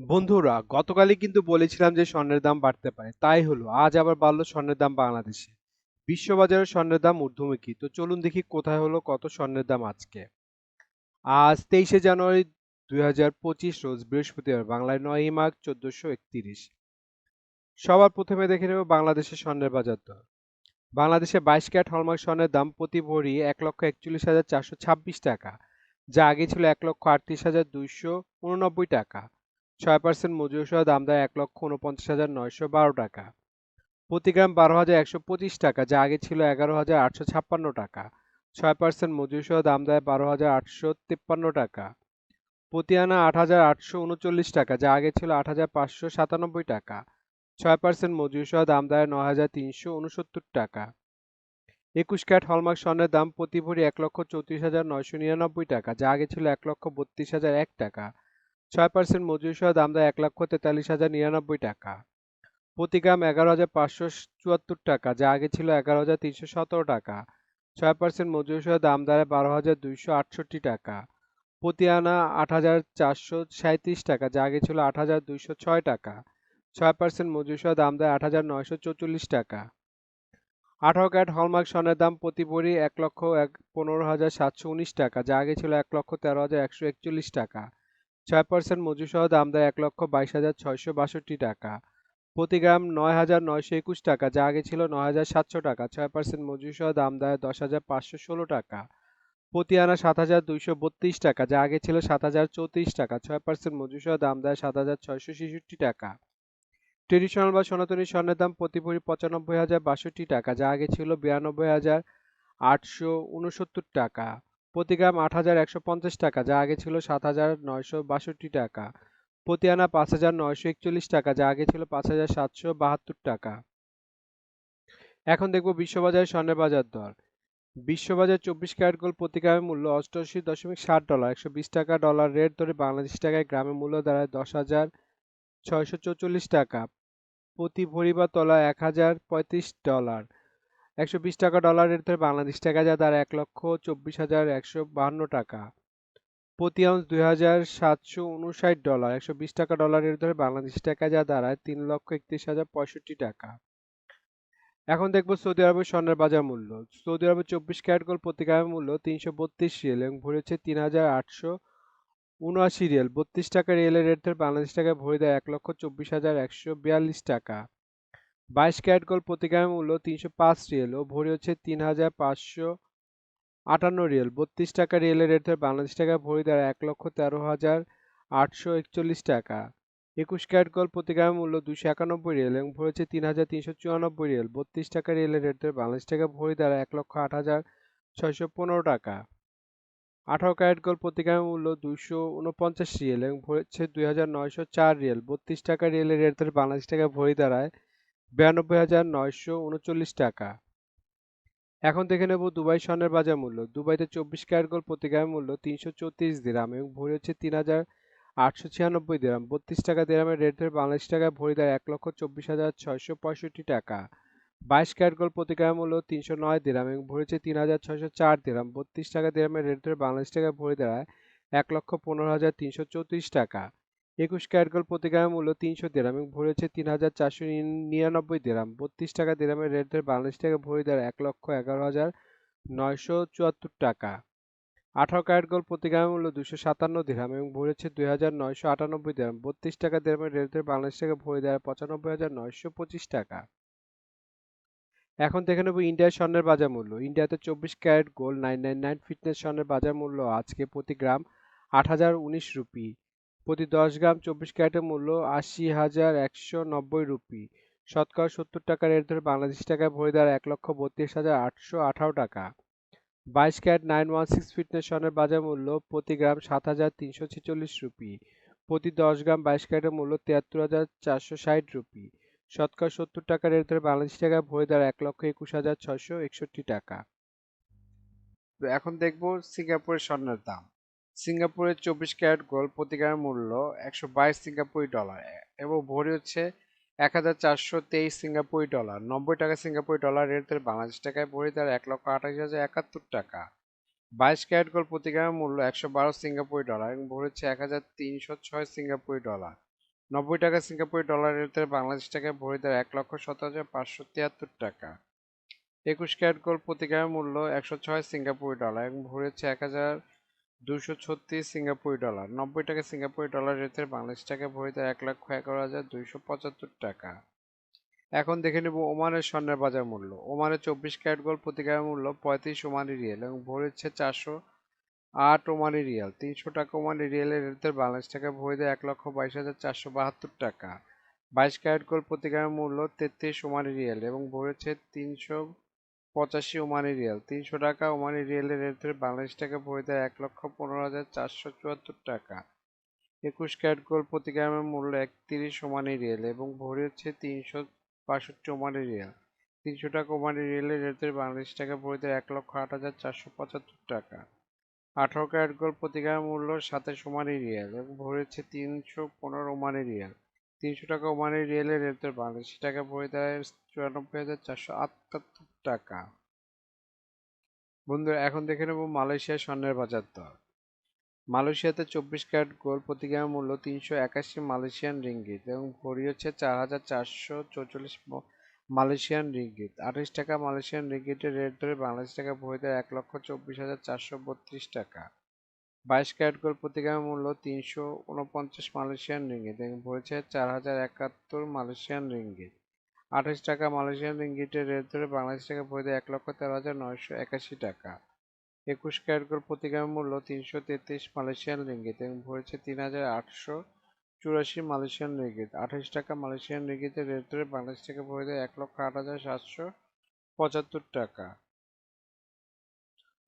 বন্ধুরা, গতকালই কিন্তু বলেছিলাম যে স্বর্ণের দাম বাড়তে পারে। তাই হলো, আজ আবার বাড়লো স্বর্ণের দাম বাংলাদেশে। বিশ্ববাজারে স্বর্ণের দাম ঊর্ধ্বমুখী। তো চলুন দেখি কোথায় হলো, কত স্বর্ণের দাম আজকে। আজ তেইশে জানুয়ারি দুই হাজার পঁচিশ, রোজ বৃহস্পতিবার, বাংলায় নয় মাঘ চোদ্দশো একত্রিশ। সবার প্রথমে দেখে নেব বাংলাদেশের স্বর্ণের বাজার দর। বাংলাদেশে বাইশ ক্যারেট হলমার্ক স্বর্ণের দাম প্রতি ভরি এক লক্ষ একচল্লিশ হাজার চারশো ছাব্বিশ টাকা, যা আগে ছিল এক লক্ষ আটত্রিশ হাজার দুইশো উননব্বই টাকা। ছয় পার্সেন্ট মজুরি সহ দাম দেয় এক লক্ষ উনপঞ্চাশ হাজার নয়শো বারো টাকা। প্রতি গ্রাম বারো হাজার একশো পঁচিশ টাকা, যা আগে ছিল এগারো হাজার আটশো ছাপ্পান্ন টাকা। ছয় পার্সেন্ট মজুরি সহ দাম দেয় বারো হাজার আটশো তিপ্পান্ন টাকা। প্রতি আনা আট হাজার আটশো উনচল্লিশ টাকা, যা আগে ছিল আট হাজার পাঁচশো সাতানব্বই টাকা। ছয় পার্সেন্ট মজুরি সহ দাম দেয় ন হাজার তিনশো উনসত্তর টাকা। একুশ ক্যারেট হলমার্ক স্বর্ণের দাম প্রতি ভরি এক লক্ষ চৌত্রিশ হাজার নয়শো নিরানব্বই টাকা, যা আগে ছিল এক লক্ষ বত্রিশ হাজার এক টাকা। ছয় পার্সেন্ট মজুরি সহ দাম দেয় এক লক্ষ তেতাল্লিশ হাজার নিরানব্বই টাকা। প্রতি গ্রাম এগারো হাজার পাঁচশো চুয়াত্তর টাকা, যা আগে ছিল এগারো হাজার তিনশো সতেরো টাকা। ছয় পার্সেন্ট মজুরি সহ দাম দাঁড়ায় বারো হাজার দুইশো আটষট্টি টাকা। প্রতি আনা আট হাজার চারশো সাঁত্রিশ টাকা, যা আগে ছিল আট হাজার দুইশো ছয় টাকা। ছয় পার্সেন্ট মজুরি সহ দাম দেয় আট হাজার নয়শো চৌচল্লিশ টাকা। আঠারো ক্যারেট হলমার্ক স্বর্ণের দাম প্রতি ভরি এক লক্ষ এক পনেরো হাজার সাতশো উনিশ টাকা, যা আগে ছিল এক লক্ষ তেরো হাজার একশো একচল্লিশ টাকা। ছয় পার্সেন্ট মজুরি সহ দাম দেয় এক লক্ষ বাইশ হাজার ছয়শো বাষট্টি টাকা। প্রতি গ্রাম নয় হাজার নয়শো একুশ টাকা, যা আগে ছিল নয় হাজার সাতশো টাকা। ছয় পার্সেন্ট মজুরি সহ দাম দেয় দশ হাজার পাঁচশো ষোলো টাকা। প্রতি আনা সাত হাজার দুইশো বত্রিশ টাকা, যা আগে ছিল সাত হাজার চৌত্রিশ টাকা। ছয় পার্সেন্ট মজুরি সহ দাম দেয় সাত হাজার ছয়শো ছেষট্টি টাকা। ট্রেডিশনাল বা সনাতনী স্বর্ণের দাম প্রতি ভরি পঁচানব্বই হাজার বাষট্টি টাকা, যা আগে ছিল বিরানব্বই হাজার আটশো উনসত্তর টাকা। প্রতি গ্রাম আট হাজার একশো পঞ্চাশ টাকা, যা আগে ছিল সাত হাজার নয়শো বাষট্টি টাকা। প্রতি আনা পাঁচ হাজার নয়শো একচল্লিশ টাকা, যা আগে ছিল পাঁচ হাজার সাতশো বাহাত্তর টাকা। এখন দেখব বিশ্ববাজারে স্বর্ণের বাজার দর। বিশ্ববাজার চব্বিশ ক্যারেট গোল্ড প্রতি গ্রামের মূল্য অষ্টআশি দশমিক ষাট ডলার, একশো বিশ টাকা ডলার রেট ধরে বাংলাদেশ টাকায় গ্রামের মূল্য দাঁড়ায় দশ হাজার ছয়শো চৌচল্লিশ টাকা। প্রতি ভরি বা তলা এক হাজার পঁয়ত্রিশ ডলার। একশো বিশ টাকা ডলার রেট ধরে বাংলাদেশ টাকা যা দাঁড়ায় এক লক্ষ চব্বিশ হাজার একশো বাহান্ন টাকা। প্রতি আউন্স দুই হাজার সাতশো উনষাট ডলার, একশো বিশ টাকা ডলার রেট ধরে বাংলাদেশ টাকা যা, দাঁড়ায় তিন লক্ষ একত্রিশ হাজার পঁয়ষট্টি টাকা। এখন দেখব সৌদি আরবের স্বর্ণের বাজার মূল্য। সৌদি আরবের চব্বিশ ক্যারেট গোল্ড প্রতি গ্রামের মূল্য তিনশো বত্রিশ রিয়েল এবং ভরেছে তিন হাজার আটশো উনআশি রিয়েল। বত্রিশ টাকা রিয়েলের রেট ধরে বাংলাদেশ টাকায় ভরি দেয় এক লক্ষ চব্বিশ হাজার একশো বিয়াল্লিশ টাকা। বাইশ ক্যারেট গোল্ড মূল্য তিনশো পাঁচ রিয়েল ও ভরি হচ্ছে তিন হাজার পাঁচশো আটান্ন রিয়েল। বত্রিশ টাকা রিয়েলের রেট বাংলাদেশ টাকায় ভরি দেয় এক লক্ষ তেরো হাজার আটশো একচল্লিশ টাকা। একুশ ক্যারেট গোল্ড মূল্য দুশো একানব্বই রিয়েল এবং ভরি হচ্ছে তিন হাজার তিনশো চুরানব্বই রিয়েল। বত্রিশ টাকা রিয়েলের রেট বাংলাদেশ টাকায় ভরি দেয় এক লক্ষ আট হাজার ছয়শো পনেরো টাকা। আঠারো ক্যারেট গোল্ড মূল্য দুইশো উনপঞ্চাশ রিয়েল এবং ভরি হচ্ছে দুই হাজার নয়শো চার রিয়েল। বত্রিশ টাকা রিয়েলের রেট বাংলাদেশ টাকায় ভরি দাঁড়ায় বিরানব্বই হাজার নয়শো উনচল্লিশ টাকা। এখন দেখে নেব দুবাই স্বর্ণের বাজার মূল্য। দুবাইতে চব্বিশ ক্যারেট গোল্ড প্রতি গ্রামের মূল্য তিনশো চৌত্রিশ দিরাম এবং ভরি হচ্ছে তিন হাজার আটশো ছিয়ানব্বই দিরাম। বত্রিশ টাকা দিরামের রেট ধরে বাংলাদেশ টাকায় ভরি দেয় এক লক্ষ চব্বিশ হাজার ছয়শো পঁয়ষট্টি টাকা। বাইশ ক্যারেট গোল্ড প্রতি গ্রাম মূল্য তিনশো নয় দিরাম এবং ভরেছে তিন হাজার ছয়শো চার দিরাম। বত্রিশ টাকা দিরামের রেট ধরে বাংলাদেশ টাকায় ভরে দাঁড়ায় এক লক্ষ পনেরো হাজার তিনশো চৌত্রিশ টাকা। একুশ ক্যারেট গোল্ড প্রতি গ্রামের মূল্য তিনশো দিরাম এবং ভরেছে তিন হাজার চারশো নিরানব্বই দিরাম। বত্রিশ টাকা দিরামের রেট ধরে বাংলাদেশ টাকায় ভরে দাঁড়ায় এক লক্ষ এগারো হাজার নয়শো চুয়াত্তর টাকা। আঠারো ক্যারেট গোল্ড প্রতি গ্রামের মূল্য দুশো সাতান্ন দিরাম এবং ভরেছে দুই হাজার নয়শো আটানব্বই দিরাম। বত্রিশ টাকা দিরামের রেট ধরে বাংলাদেশ টাকায় ভরে দাঁড়ায় পঁচানব্বই হাজার নয়শো পঁচিশ টাকা। এখন দেখে নেব ইন্ডিয়ার স্বর্ণের বাজার মূল্য। ইন্ডিয়াতে চব্বিশ carat gold nine nine nine fineness স্বর্ণের বাজার মূল্য আজকে প্রতি গ্রাম আট হাজার উনিশ রুপি। প্রতি দশ গ্রাম চব্বিশ ক্যারেটের মূল্য আশি হাজার একশো নব্বই রুপি। শতকরা সত্তর টাকা রেট ধরে বাংলাদেশ টাকায় ভরে দেওয়ার এক লক্ষ বত্রিশ হাজার আটশো আঠারো টাকা। বাইশ carat nine one six fineness স্বর্ণের বাজার মূল্য প্রতি গ্রাম সাত হাজার তিনশো ছেচল্লিশ রুপি। প্রতি দশ গ্রাম বাইশ ক্যারেটের মূল্য তিয়াত্তর হাজার চারশো ষাট রুপি। শতকরা সত্তর টাকা রেট ধরে বাংলাদেশ টাকায় ভরে দেওয়ার এক লক্ষ একুশ হাজার ছয়শো একষট্টি টাকা। এখন দেখব সিঙ্গাপুরের স্বর্ণের দাম। সিঙ্গাপুরের চব্বিশ ক্যারেট গোল্ড প্রতি গ্রামের মূল্য একশো বাইশ সিঙ্গাপুরি ডলার এবং ভরি হচ্ছে এক হাজার চারশো তেইশ সিঙ্গাপুরি ডলার। নব্বই টাকা সিঙ্গাপুরি ডলার রেট ধরে বাংলাদেশ টাকায় ভরি দেওয়ার এক লক্ষ আঠাশ হাজার একাত্তর টাকা। বাইশ ক্যারেট গোল্ড প্রতি গ্রামের মূল্য একশো বারো সিঙ্গাপুরি ডলার এবং ভরি হচ্ছে এক হাজার তিনশো ছয় সিঙ্গাপুরি ডলার। নব্বই টাকা সিঙ্গাপুরি ডলারের ভিতরে বাংলাদেশ টাকায় ভরি দেয় এক লক্ষ সতেরো হাজার পাঁচশো তিয়াত্তর টাকা। একুশ ক্যারেট গোল্ড প্রতি গ্রামের মূল্য একশো ছয় সিঙ্গাপুরি ডলার এবং ভরি হচ্ছে এক হাজার দুশো ছত্রিশ সিঙ্গাপুরি ডলার। নব্বই টাকা সিঙ্গাপুরি ডলারের ভিতরে বাংলাদেশ টাকায় ভরি দেয় এক লক্ষ এগারো হাজার দুইশো পঁচাত্তর টাকা। এখন দেখে নেব ওমানের স্বর্ণের বাজার মূল্য। ওমানের চব্বিশ ক্যারেট গোল্ড প্রতি গ্রামের মূল্য পঁয়ত্রিশ ওমানি রিয়েল এবং ভরি চারশো আট ওমানি রিয়াল। তিনশো টাকা ওমানি রিয়েলের রেটের বাংলাদেশ টাকা ভরে দেয় এক লক্ষ বাইশ হাজার চারশো বাহাত্তর টাকা। বাইশ ক্যারেট গোল্ড প্রতি গ্রামের মূল্য তেত্রিশ ওমানি রিয়াল এবং ভরেছে তিনশো পঁচাশি ওমানি রিয়াল, তিনশো টাকা ওমানি রিয়েলের রেটের বাংলাদেশ টাকা ভরে দেয় এক লক্ষ পনেরো হাজার চারশো চুয়াত্তর টাকা। একুশ ক্যারেট গোল্ড প্রতি গ্রামের মূল্য একত্রিশ ওমানি রিয়েল এবং ভরে হচ্ছে তিনশো বাষট্টি ওমানি রিয়াল। তিনশো টাকা ওমানি রিয়েলের রেটের বাংলাদেশ টাকা ভরে দেয় এক লক্ষ আট হাজার চারশো পঁচাত্তর টাকা। আঠারো ক্যারেট গোল্ড প্রতি গ্রাম মূল্য সাতাশ ওমানি রিয়াল এবং ভরেছে তিনশো পনেরো ওমানি রিয়াল। তিনশো টাকা ওমানি রিয়ালের রেটের বাংলাদেশি টাকা ভরে দেয় চুরানব্বই হাজার চারশো আটাত্তর টাকা। বন্ধুরা এখন দেখে নেব মালয়েশিয়ার স্বর্ণের বাজার দর মালয়েশিয়াতে চব্বিশ ক্যারেট গোল্ড প্রতি গ্রাম মূল্য তিনশো একাশি মালয়েশিয়ান রিঙ্গিত এবং ভরি হচ্ছে চার হাজার চারশো চৌচল্লিশ মালয়েশিয়ান রিঙ্গিত। আঠাশ টাকা মালয়েশিয়ান রিঙ্গিতের রেট ধরে বাংলাদেশ টাকা ভরে দেয় এক লক্ষ চব্বিশ হাজার চারশো বত্রিশ টাকা। বাইশ ক্যারেট গোল্ড প্রতি মূল্য তিনশো উনপঞ্চাশ মালয়েশিয়ান রিঙ্গিত এবং ভরেছে চার হাজার একাত্তর মালয়েশিয়ান রিঙ্গিত। আঠাশ টাকা মালয়েশিয়ান রিঙ্গিতের রেট ধরে বাংলাদেশ টাকা দেয় এক লক্ষ তেরো হাজার নয়শো একাশি টাকা। একুশ ক্যারেট গোল্ড প্রতি মূল্য তিনশো তেত্রিশ মালয়েশিয়ান রিঙ্গিত এবং ভরেছে তিন হাজার আটশো চুরাশি মালয়েশিয়ান রিঙ্গিত। আঠাশ টাকা মালয়েশিয়ান রিঙ্গিতের রেট ধরে বাংলাদেশ ভরে দেয় এক লক্ষ আট হাজার সাতশো পঁচাত্তর টাকা।